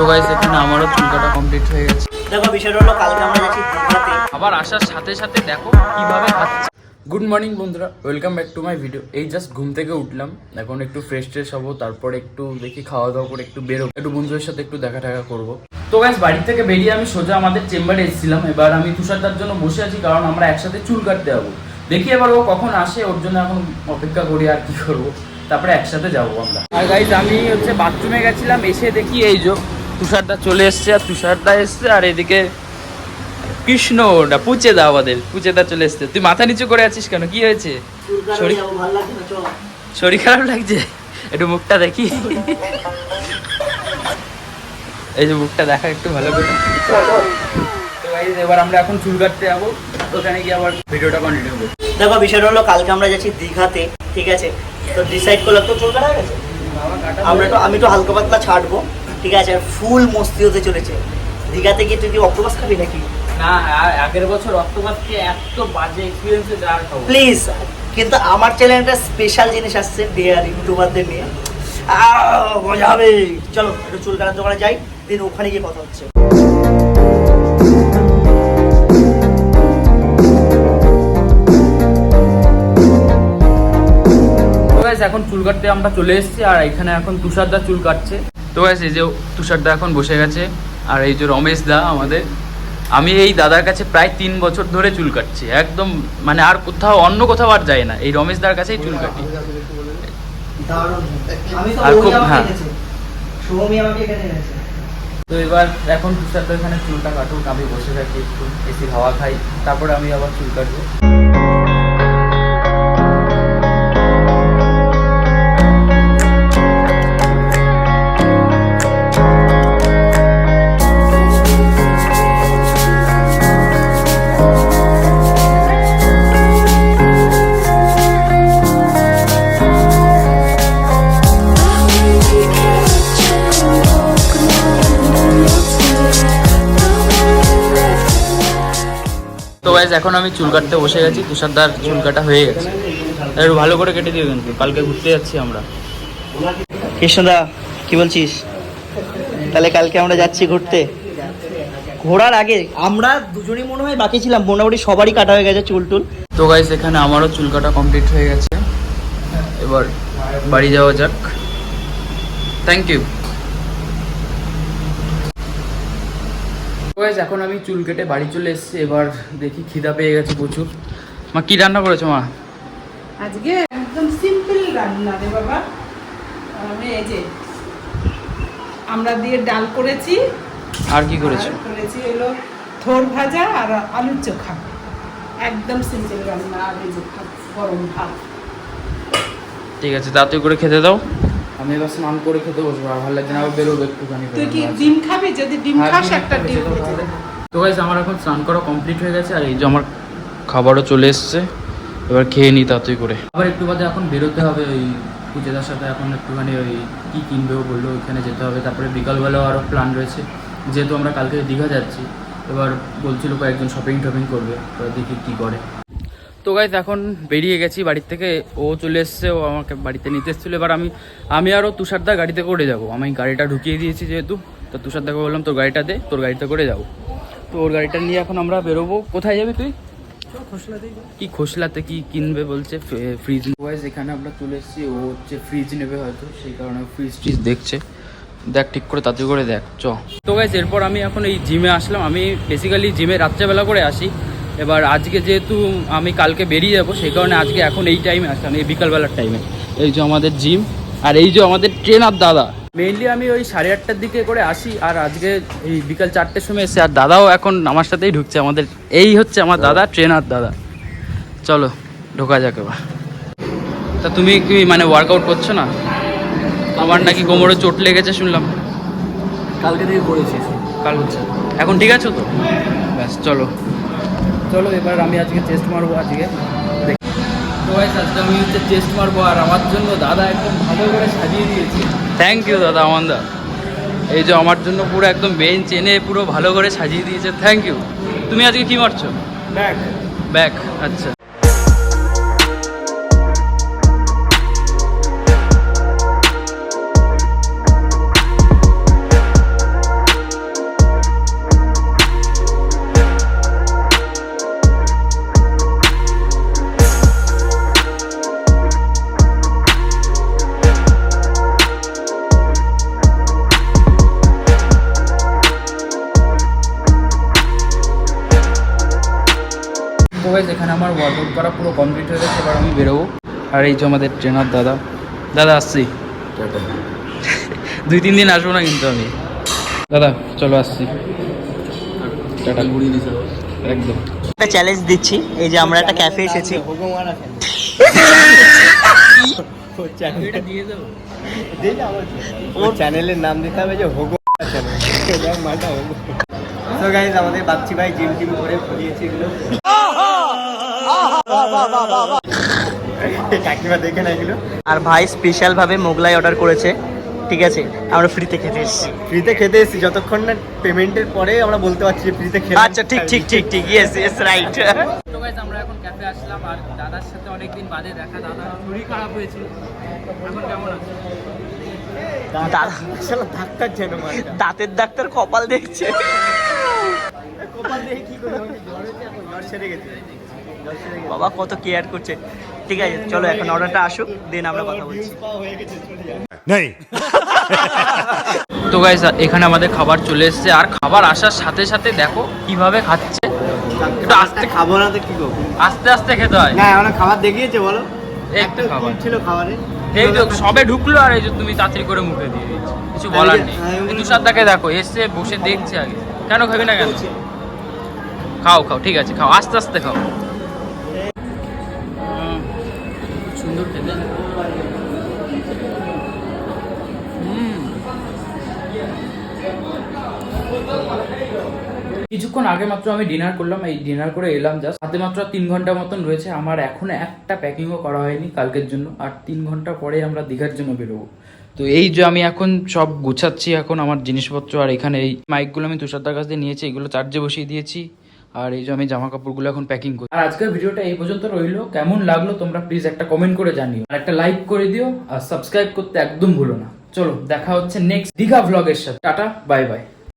তো গাইস এখানে আমারও চুল কাটা কমপ্লিট হয়ে গেছে। দেখো বিষয়টা হলো কালকে আমরা যাচ্ছি দীঘাতে। আবার আসার সাথে সাথে দেখো কীভাবে খাচ্ছে গুড মর্নিং বন্ধুরা welcome back to my video এই জাস্ট ঘুম থেকে উঠলাম এখন একটু ফ্রেশ ট্রেশ হব তারপর একটু দেখি খাওয়া দাওয়া করে একটু বেরোবো। একটু বন্ধুদের সাথে একটু দেখা টাকা করব। তো গ্যাস বাড়ি থেকে বেরিয়ে আমি সোজা আমাদের চেম্বারে এসেছিলাম। এবার আমি তুষারদার জন্য বসে আছি কারণ আমরা একসাথে চুল কাটতে যাব। দেখি এবার ও কখন আসে ওর জন্য এখন অপেক্ষা করি আর কি করব। তারপরে একসাথে যাব আমরা। আর গাইজ আমি হচ্ছে বাথরুমে গেছিলাম এসে দেখি এই যে তুষারদা চলে এসছে আর তুষারদা এসছে আর এদিকে কৃষ্ণ ওটা পুচে দা আমাদের পুচে দা চলে এসছে। তুই মাথা নিচু করে আছিস কেন? কি হয়েছে? শরীর- খারাপ লাগছে? একটু মুখটা দেখি। এই যে মুখটা দেখা একটু ভালো করে। এবার আমরা এখন চুল কাটতে যাব ওখানে গিয়ে আবার ভিডিওটা কন্টিনিউ করব। দেখো বিষয়টা হলো কালকে আমরা যাচ্ছি দীঘাতে ঠিক আছে? তো ডিসাইড করলাম তো চুল কাটা গেছে? আমরা তো আমি তো হালকা পাতলা ছাড়বো। ঠিক আছে আর ফুল মস্তি হতে চলেছে। দীঘাতে গিয়ে তুই কি অক্টোপাস খাবি নাকি? না আগের বছর অক্টোপাসকে এত বাজে এক্সপিরিয়েন্স আর খাব। প্লিজ কিন্তু আমার চ্যানেলে একটা স্পেশাল জিনিস আসছে ডিয়ার ইউটিউবারদের নিয়ে। মজা হবে। চলো একটু চুল কাটার দোকানে যাই দিন ওখানে গিয়ে কথা হচ্ছে। এখন চুল কাটতে আমরা চলে এসেছি আর এখানে এখন তুষারদা চুল কাটছে। তো guys, এই যে তুষারদা এখন বসে গেছে আর এই যে রমেশ দা আমাদের আমি এই দাদার কাছে প্রায় তিন বছর ধরে চুল কাটছি একদম মানে আর কোথাও অন্য কোথাও আর যাই না এই রমেশ দার কাছেই চুল কাটি। তো আর খুব- হ্যাঁ। তো এবার এখন তুষারদা এখানে চুলটা কাটুক আমি বসে থাকি একটু এসির হাওয়া খাই তারপরে আমি আবার চুল কাটবো। গাইজ এখন আমি চুল কাটতে বসে গেছি তুষারদার চুল কাটা হয়ে গেছে। একটু ভালো করে কেটে দিও কিন্তু কালকে ঘুরতে যাচ্ছি আমরা। কৃষ্ণদা কি বলছিস? তাহলে কালকে আমরা যাচ্ছি ঘুরতে? ঘোরার আগে আমরা দুজনই মনে হয় বাকি ছিলাম মোটামুটি সবারই কাটা হয়ে গেছে চুল টুল। তো গাইজ এখানে আমারও চুল কাটা কমপ্লিট হয়ে গেছে। এবার বাড়ি যাওয়া যাক। থ্যাংক ইউ গাইজ এখন আমি চুল কেটে বাড়ি চলে এসেছি। এবার দেখি খিদা পেয়ে গেছে প্রচুর। মা কি রান্না করেছ মা? আজকে একদম সিম্পল রান্না রে বাবা। আমি এই যে আমরা দিয়ে ডাল করেছি। আর কি করেছ? করেছি হলো থোর ভাজা আর আলুর চোখা। একদম সিম্পল রান্না আর এই যে গরম ভাত। ঠিক আছে তাড়াতাড়ি করে খেতে দাও। আমি এবার স্নান করে খেতে বসবো আর ভালো লাগছে না আবার বেরোবো একটুখানি তুই কি ডিম খাবি? যদি ডিম হ্যাঁ, খাস একটা ডিম। তো গাইজ আমার এখন স্নান করা কমপ্লিট হয়ে গেছে আর এই যে আমার খাবারও চলে এসছে এবার খেয়ে নিই তাড়াতাড়ি করে। আবার একটু বাদে এখন বেরোতে হবে ওই পূজাদার সাথে এখন একটুখানি ওই কী কিনবেও বলল ওইখানে যেতে হবে। তারপরে বিকালবেলাও আরও প্ল্যান রয়েছে। যেহেতু আমরা কালকে দীঘা যাচ্ছি এবার বলছিল কয়েকজন শপিং টপিং করবে তো দেখি কী করে। তো গাইজ এখন বেরিয়ে গেছি বাড়ির থেকে। ও চলে এসছে, ও আমাকে বাড়িতে নিতে এসেছিল। এবার আমি আমি আরও তুষারদা গাড়িতে করে যাব। আমি গাড়িটা ঢুকিয়ে দিয়েছি যেহেতু, তো তুষারদাকে বললাম, তোর গাড়িটা দে, তোর গাড়িতে করে যাব। তো ওর গাড়িটা নিয়ে এখন আমরা বেরোবো। কোথায় যাবি তুই? কি খোসলাতে কি কিনবে বলছে ফ্রিজ ওয়াইজ এখানে আমরা চলে এসেছি। ও হচ্ছে ফ্রিজ নেবে হয়তো, সেই কারণে ফ্রিজ ট্রিজ দেখছে। দেখ, ঠিক করে তাড়াতাড়ি করে দেখ, চ। তো গাইজ এরপর আমি এখন এই জিমে আসলাম। আমি বেসিক্যালি জিমে রাত্রেবেলা করে আসি। এবার আজকে যেহেতু আমি কালকে বেরিয়ে যাব সেই কারণে আজকে এখন এই টাইমে আসলাম এই বিকালবেলার টাইমে এই যে আমাদের জিম আর এই যে আমাদের ট্রেনার দাদা। মেইনলি আমি ওই সাড়ে আটটার দিকে করে আসি আর আজকে এই বিকাল চারটের সময় এসে আর দাদাও এখন আমার সাথেই ঢুকছে আমাদের এই হচ্ছে আমার দাদা ট্রেনার দাদা। চলো ঢোকা যাক এবার। তা তুমি কি মানে ওয়ার্কআউট করছ না? আমার নাকি কোমরে চোট লেগেছে শুনলাম। কালকে থেকে করেছি। কাল হচ্ছে। এখন ঠিক আছো তো? ব্যাস চলো। চলো এবার আমি আজকে চেস্ট মারবো আজকে। তো ভাই আজকে আমি হচ্ছে চেস্ট মারবো আর আমার জন্য দাদা একদম ভালো করে সাজিয়ে দিয়েছে। থ্যাংক ইউ দাদা আমন্দা। এই যে আমার জন্য পুরো একদম বেঞ্চ এনে পুরো ভালো করে সাজিয়ে দিয়েছে। থ্যাংক ইউ তুমি আজকে কি মারছো? ব্যাক ব্যাক আচ্ছা। আমার ওয়ার্কআউট করা পুরো কমপ্লিট হয়ে গেছে এবার আমি বেরোবো। আর এই যে আমাদের ট্রেনার দাদা। দাদা আসছি। দুই তিন দিন আসব না কিন্তু আমি। দাদা চলো আসছি। একদম। একটা চ্যালেঞ্জ দিচ্ছি এই যে আমরা একটা ক্যাফে এসেছি। ওর চ্যানেলের নাম দিতে হবে যে হোগো তো গাইজ আমাদের বাচ্চি ভাই জিম টিম করে ফুরিয়েছে এগুলো। কাকিমা দেখে না এগুলো আর ভাই স্পেশাল ভাবে মোগলাই অর্ডার করেছে ঠিক আছে? আমরা ফ্রিতে খেতে এসেছি। ফ্রিতে খেতে এসেছি যতক্ষণ না পেমেন্টের পরে আমরা বলতে পারছি যে ফ্রিতে খেলাম। আচ্ছা ঠিক ঠিক ঠিক ঠিক ইয়েস ইয়েস রাইট তো আমরা এখন ক্যাফে আসলাম আর দাদার সাথে অনেকদিন বাদে দেখা দাদা শরীর খারাপ হয়েছিল। এখন কেমন আছে? দাঁতের ডাক্তার কপাল দেখছে। বাবা কত কেয়ার করছে। ঠিক আছে চলো এখন অর্ডারটা আসুক দেন আমরা কথা বলছি। হয়ে তো গাইজ এখানে আমাদের খাবার চলে এসেছে। আর খাবার আসার সাথে সাথে দেখো কীভাবে খাচ্ছে। একটু আস্তে খাব না তো কি করব আস্তে আস্তে খেতে হয়। না আমরা খাবার দেখিয়েছে বলো। একটা খাবার। ছিল খাবারে। এই তো সবে ঢুকলো আর এই যে তুমি তাড়াতাড়ি করে মুখে দিয়ে দিয়েছ। কিছু বলার নেই। আমি- তুষারদাকে দেখো এসে বসে দেখছে আগে। কেন খাবি না কেন? খাও খাও, ঠিক আছে, খাও, আস্তে আস্তে খাও। কিছুক্ষণ আগে মাত্র আমি ডিনার করলাম, এই ডিনার করে এলাম জাস্ট হাতে মাত্র তিন ঘণ্টা মতন রয়েছে, আমার এখনও একটা প্যাকিংও করা হয়নি কালকের জন্য, আর তিন ঘণ্টা পরে আমরা দীঘার জন্য বেরোবো। তো এই যে আমি এখন সব গুছাচ্ছি, এখন আমার জিনিসপত্র আর এখানে এই মাইকগুলো আমি তুষারদার কাছ দিয়ে নিয়েছি, এগুলো চার্জে বসিয়ে দিয়েছি। আর এই যে আমি জামা কাপড়গুলো এখন প্যাকিং করি আর আজকের ভিডিওটা এই পর্যন্ত রইল। কেমন লাগল তোমরা প্লিজ একটা কমেন্ট করে জানিও। আর একটা লাইক করে দিও, আর সাবস্ক্রাইব করতে একদম ভুলো না। চলো, দেখা হচ্ছে নেক্সট দীঘা ভ্লগের সাথে। Tata bye bye